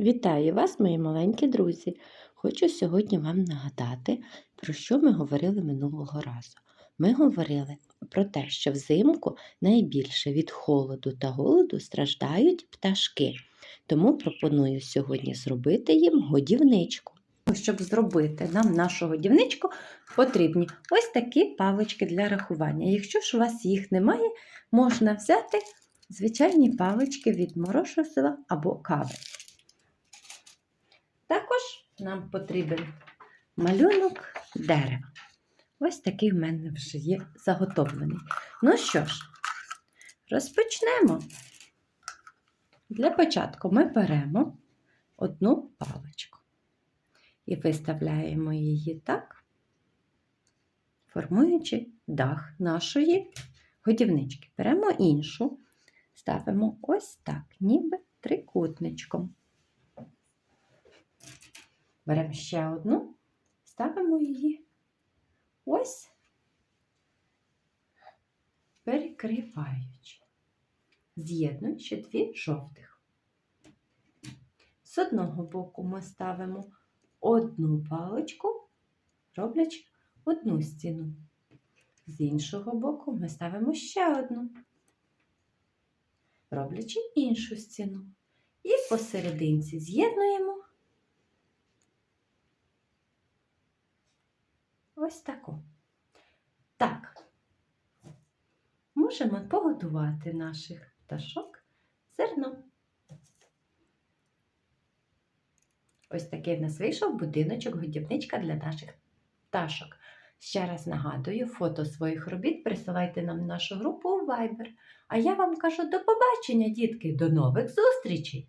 Вітаю вас, мої маленькі друзі! Хочу сьогодні вам нагадати, про що ми говорили минулого разу. Ми говорили про те, що взимку найбільше від холоду та голоду страждають пташки. Тому пропоную сьогодні зробити їм годівничку. Щоб зробити нам нашу годівничку, потрібні ось такі палички для рахування. Якщо ж у вас їх немає, можна взяти звичайні палички від морозива або кави. Нам потрібен малюнок дерева. Ось такий в мене вже є заготовлений. Ну що ж, розпочнемо. Для початку ми беремо одну паличку і виставляємо її так, формуючи дах нашої годівнички. Беремо іншу, ставимо ось так, ніби трикутничком. Беремо ще одну, ставимо її ось, перекриваючи, з'єднуючи дві жовтих. З одного боку ми ставимо одну паличку, роблячи одну стіну. З іншого боку ми ставимо ще одну, роблячи іншу стіну. І посерединці з'єднуємо ось таку. Так, можемо погодувати наших пташок зерном. Ось такий в нас вийшов будиночок, годівничка для наших пташок. Ще раз нагадую, фото своїх робіт присилайте нам в нашу групу у Viber. А я вам кажу до побачення, дітки, до нових зустрічей!